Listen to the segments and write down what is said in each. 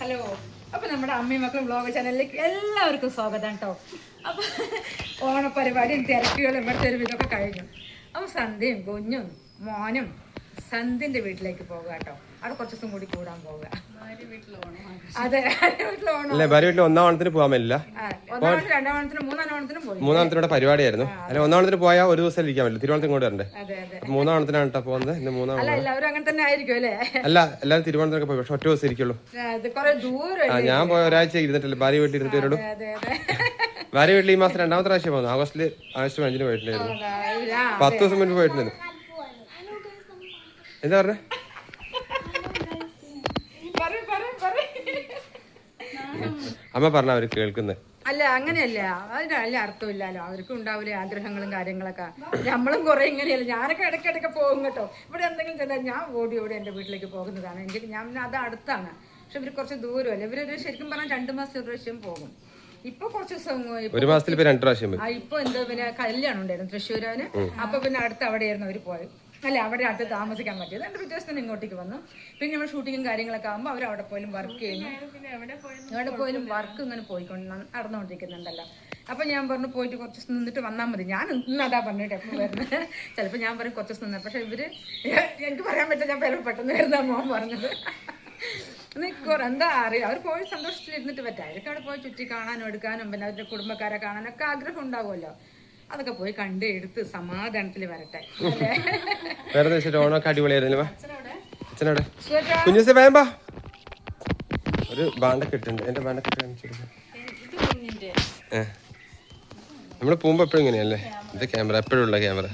Hello. അപ്പൊ നമ്മുടെ അമ്മയും മക്കളും വ്ളോഗ് ചാനലിലേക്ക് എല്ലാവർക്കും സ്വാഗതം കേട്ടോ. അപ്പൊ ഓണപ്പരിപാടിയും തിരക്കുകളും ഇവിടുത്തെ ഒരു വിധമൊക്കെ കഴിഞ്ഞു. അപ്പൊ സന്ധ്യയും കുഞ്ഞും മോനും സന്ധ്യന്റെ വീട്ടിലേക്ക് പോകുക കേട്ടോ. അവിടെ കുറച്ച് ദിവസം കൂടി കൂടാൻ പോവുക. അതെ വീട്ടിൽ ഓണം അല്ല ഭാര്യ വീട്ടിൽ ഒന്നാം ഓണത്തിന് പോകാൻ പറ്റില്ല ആ, ഒന്നാം ഓണത്തിന് രണ്ടാം ഓണത്തിന് മൂന്നാം ഓണത്തിനും പോയി. മൂന്നാം ഓണത്തിനൂടെ പരിപാടിയായിരുന്നു. അല്ലെ ഒന്നാം ഓണത്തിന് പോയാൽ ഒരു ദിവസം ഇരിക്കാൻ പറ്റില്ല. തിരുവനന്തപുരം ഇങ്ങോട്ട് വരണ്ടേ? അതെ അതെ. അപ്പൊ മൂന്നാം ഓണത്തിനാണ് കേട്ടോ പോകുന്നത്. ഇന്ന് മൂന്നാം അല്ല ഓണം. എല്ലാവരും അങ്ങനെ തന്നെ ആയിരിക്കും അല്ലേ? അല്ല എല്ലാവരും പോയി. പക്ഷെ ഒറ്റ ദിവസം ഇരിക്കുള്ളൂ. ഇത് കുറെ ദൂരം ആ ഞാൻ പോയ ഒരാഴ്ച ഇരുന്നിട്ടില്ല. ഭാര്യ വീട്ടിൽ ഇരുന്നിട്ട് വരുള്ളൂ അതെ അതെ. ഭാര്യ വീട്ടിൽ ഈ മാസം രണ്ടാമത്തെ പ്രാവശ്യം പോകുന്നു ആഗസ്റ്റിൽ ആഗസ്റ്റ് പതിനഞ്ചിന് പോയിട്ടുണ്ടായിരുന്നു. പത്ത് ദിവസം മുൻപ് പോയിട്ടുണ്ടായിരുന്നു. എന്താ പറഞ്ഞേ പറയ്, പറയ്, പറയ്. അമ്മ പറഞ്ഞ അവർ കേൾക്കുന്നത് അല്ല അങ്ങനെയല്ല. അതിന് നല്ല അർത്ഥമില്ലല്ലോ. അവർക്കും ഉണ്ടാവില്ലേ ആഗ്രഹങ്ങളും കാര്യങ്ങളൊക്കെ. നമ്മളും കുറെ ഇങ്ങനെയല്ല. ഞാനൊക്കെ ഇടയ്ക്കിടയ്ക്ക് പോകും കേട്ടോ. ഇവിടെ എന്തെങ്കിലും ചെന്നാൽ ഞാൻ ഓടി ഓടി എന്റെ വീട്ടിലേക്ക് പോകുന്നതാണ്. എനിക്ക് ഞാൻ അത് അടുത്താണ്. പക്ഷെ ഇവർ കുറച്ച് ദൂരമല്ല. ഇവരൊരു ശരിക്കും പറഞ്ഞാൽ രണ്ട് മാസം ഒരു പ്രാവശ്യം പോകും. ഇപ്പൊ കുറച്ച് ദിവസം ഇപ്പൊ ഒരു മാസത്തിൽ രണ്ട് പ്രാവശ്യം ഇപ്പൊ എന്തോ പിന്നെ കല്യാണം ഉണ്ടായിരുന്നു തൃശ്ശൂരാന് അപ്പൊ പിന്നെ അടുത്ത് അവിടെയായിരുന്നു അവർ പോയത്. അല്ല അവിടെ അടുത്ത് താമസിക്കാൻ പറ്റിയത്. രണ്ട് പിറ്റേ ദിവസം ഇങ്ങോട്ടേക്ക് വന്നു. പിന്നെ നമ്മൾ ഷൂട്ടിങ്ങും കാര്യങ്ങളൊക്കെ ആകുമ്പോൾ അവർ അവിടെ പോയാലും വർക്ക് ചെയ്യുന്നു. എവിടെ പോയാലും വർക്ക് ഇങ്ങനെ പോയിക്കൊണ്ട് നടന്നുകൊണ്ടിരിക്കുന്നുണ്ടല്ലോ. അപ്പൊ ഞാൻ പറഞ്ഞു പോയിട്ട് കുറച്ച് ദിവസം നിന്നിട്ട് വന്നാൽ മതി. ഞാൻ ഇന്ന് അതാ പറഞ്ഞിട്ട് എപ്പോൾ വരുന്നത് ചിലപ്പോൾ ഞാൻ പറയും കുറച്ച് ദിവസം നിന്ന്. പക്ഷെ ഇവർ എനിക്ക് പറയാൻ പറ്റില്ല. ഞാൻ പേര് പെട്ടെന്ന് വരുന്ന മോൻ പറഞ്ഞത്. നിൽക്കും എന്താ അറിയാം. അവർ പോയി സന്തോഷത്തിൽ ഇരുന്നിട്ട് പറ്റാം. അവർക്ക് അവിടെ പോയി ചുറ്റി കാണാനും എടുക്കാനും പിന്നെ അവരുടെ കുടുംബക്കാരെ കാണാനൊക്കെ ആഗ്രഹം ഉണ്ടാവുമല്ലോ. അതൊക്കെ പോയി കണ്ട് എടുത്ത് സമാധാനത്തിൽ വരട്ടെ. അല്ലേ? വേറെ ഓണൊക്കെ ഓണമൊക്കെ അടിപൊളിയായിരുന്നില്ല കുഞ്ഞുസെ വേമ്പാ ഒരു ബാണ്ടൊക്കെ ഇട്ടുണ്ട് എന്റെ ബാണ്ടൊക്കെ ഇട്ട് കാണിച്ചു കൊടുക്ക്. ഏ. നമ്മൾ പോകുമ്പോ എപ്പോഴും ഇങ്ങനെയല്ലേ? ഇത് ക്യാമറ എപ്പോഴും ഉള്ള ക്യാമറ.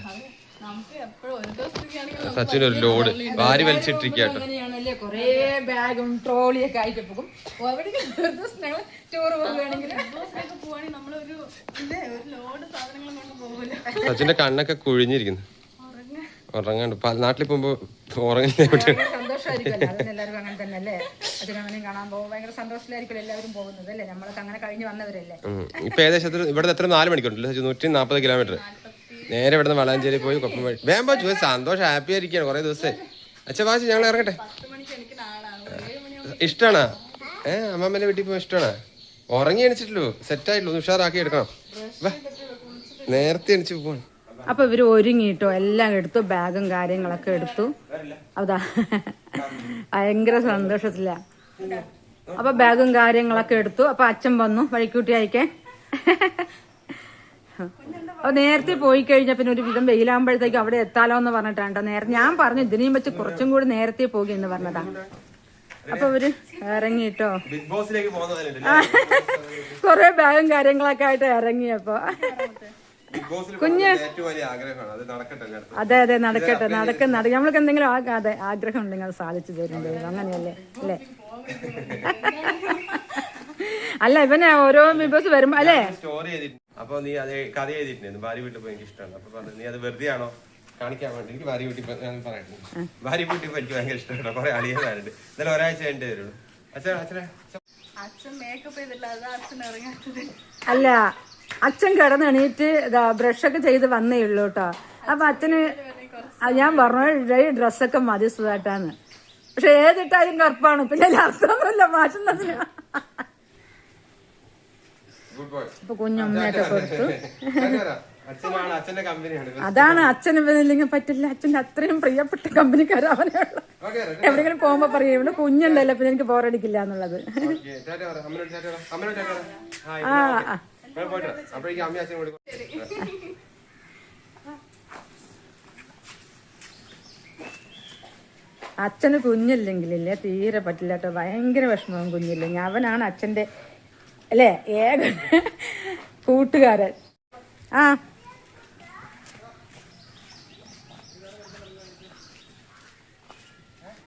സച്ചിൻ ഒരു ലോഡ് വാരി വലിച്ചിട്ടിരിക്കട്ടോ കേട്ടോ അങ്ങനെയാണല്ലേ കുറേ ബാഗും ട്രോളിയൊക്കെ ആയിട്ട് പോകും. ടൂർ സച്ചിന്റെ കണ്ണൊക്കെ കുഴിഞ്ഞിരിക്കുന്നു. ഉറങ്ങാണ്ട്. നാട്ടിൽ പോകുമ്പോ ഉറങ്ങില്ല ഇപ്പൊ ഏകദേശം ഇവിടെ എത്ര നാല് മണിക്കൂറുണ്ടല്ലോ സച്ചിൻ നൂറ്റി നാപ്പത് കിലോമീറ്റർ നേരെ ഇവിടെ നിന്ന് വളാഞ്ചേരി പോയി കൊപ്പം വഴി. വേമ്പോ ചോദിച്ചു സന്തോഷം. ഹാപ്പി ആയിരിക്കാണ് കുറെ ദിവസം. അച്ഛ വാശി ഞങ്ങൾ ഇറങ്ങട്ടെ. ഇഷ്ടാണോ? ഏഹ് അമ്മാമ്മേന്റെ വീട്ടിൽ പോയി ഇഷ്ടമാണോ ഉറങ്ങി എണിച്ചിട്ടുള്ളൂ സെറ്റായിട്ടുള്ളൂ ഉഷാറാക്കി എടുക്കണം. വാ. നേരത്തെ എണിച്ച് പോവാണ്. അപ്പൊ ഇവർ ഒരുങ്ങിട്ടോ എല്ലാം എടുത്തു ബാഗും കാര്യങ്ങളൊക്കെ എടുത്തു. അതാ ഭയങ്കര സന്തോഷത്തില്ല അപ്പൊ ബാഗും കാര്യങ്ങളൊക്കെ എടുത്തു. അപ്പൊ അച്ഛൻ വന്നു വഴിക്കൂട്ടി അയക്കാൻ അപ്പൊ നേരത്തെ പോയി കഴിഞ്ഞാൽ പിന്നെ ഒരു വിധം വെയിലാകുമ്പോഴത്തേക്ക് അവിടെ എത്താലോ എന്ന് പറഞ്ഞിട്ടാണ്. നേരത്തെ ഞാൻ പറഞ്ഞു ഇതിനെയും വെച്ച് കുറച്ചും കൂടി നേരത്തെ പോകി എന്ന് പറഞ്ഞതാ. അപ്പൊ അവർ ഇറങ്ങിട്ടോ. ബിഗ് ബോസിലേക്ക് കൊറേ ബാഗും കാര്യങ്ങളൊക്കെ ആയിട്ട് ഇറങ്ങിയപ്പോ അത് അതെ അതെ നടക്കട്ടെ നടക്കും നടക്കും. നമ്മൾക്ക് എന്തെങ്കിലും ആ- അതെ ആഗ്രഹം ഉണ്ടെങ്കിൽ അത് സാധിച്ചു തരും ദൈവം. അങ്ങനെയല്ലേ? അല്ലേ? അല്ല ഇവനെ ഓരോ വിഭവം വരുമ്പോ അല്ലേ? സ്റ്റോറി അപ്പൊ നീ അത് കഥ ചെയ്തിട്ടുണ്ട് ഭാര്യ വീട്ടിൽ പോയി എനിക്ക് ഇഷ്ടമാണ്. അപ്പൊ പറഞ്ഞു നീ അത് വെറുതെ ആണോ കാണിക്കാൻ വേണ്ടി? എനിക്ക് ഭാര്യ വീട്ടിൽ പോയി ഞാൻ പറയട്ടെ. ഭാര്യ വീട്ടിൽ പോയി എനിക്ക് ഭയങ്കര ഇഷ്ടമാണ്. കുറെ അളിയന്മാരുണ്ട്. എന്നാലും ഒരാഴ്ച കഴിഞ്ഞിട്ട് വരുള്ളൂ അച്ഛൻ അച്ഛനെ അച്ഛൻ മേക്കപ്പ് ചെയ്തില്ല അതാ അച്ഛൻ ഇറങ്ങാത്തത് അല്ല അച്ഛൻ കിടന്ന് എണീറ്റ് ബ്രഷൊക്കെ ചെയ്ത് വന്നേ ഉള്ളൂ കേട്ടോ. അപ്പൊ അച്ഛന് ഞാൻ പറഞ്ഞു ഈ ഡ്രസ്സൊക്കെ മതി സുഖമായിട്ടാണ് പക്ഷെ ഏതിട്ടാലും കറുപ്പാണ്? പിന്നെ അർത്ഥമൊന്നുമില്ല മാറ്റുന്നതിന് അപ്പൊ കുഞ്ഞുമ്മയൊക്കെ കൊടുത്തു. അച്ഛന്റെ അതാണ് അച്ഛന് ഇല്ലെങ്കിൽ പറ്റില്ല. അച്ഛന്റെ അത്രയും പ്രിയപ്പെട്ട കമ്പനിക്കാരാ എവിടെങ്കിലും എവിടെയെങ്കിലും പോകുമ്പോ പറയും ഇവിടെ കുഞ്ഞുണ്ടല്ലോ പിന്നെ എനിക്ക് ബോറടിക്കില്ല എന്നുള്ളത്. ആ. പോയിട്ട്. അപ്പോഴേക്കും അച്ഛനും കൂടി അച്ഛന് കുഞ്ഞില്ലെങ്കിലില്ലേ തീരെ പറ്റില്ല കേട്ടോ. ഭയങ്കര വിഷമവും കുഞ്ഞില്ലെങ്കിൽ അവനാണ് അച്ഛന്റെ അല്ലേ ഏക കൂട്ടുകാരൻ. ആ.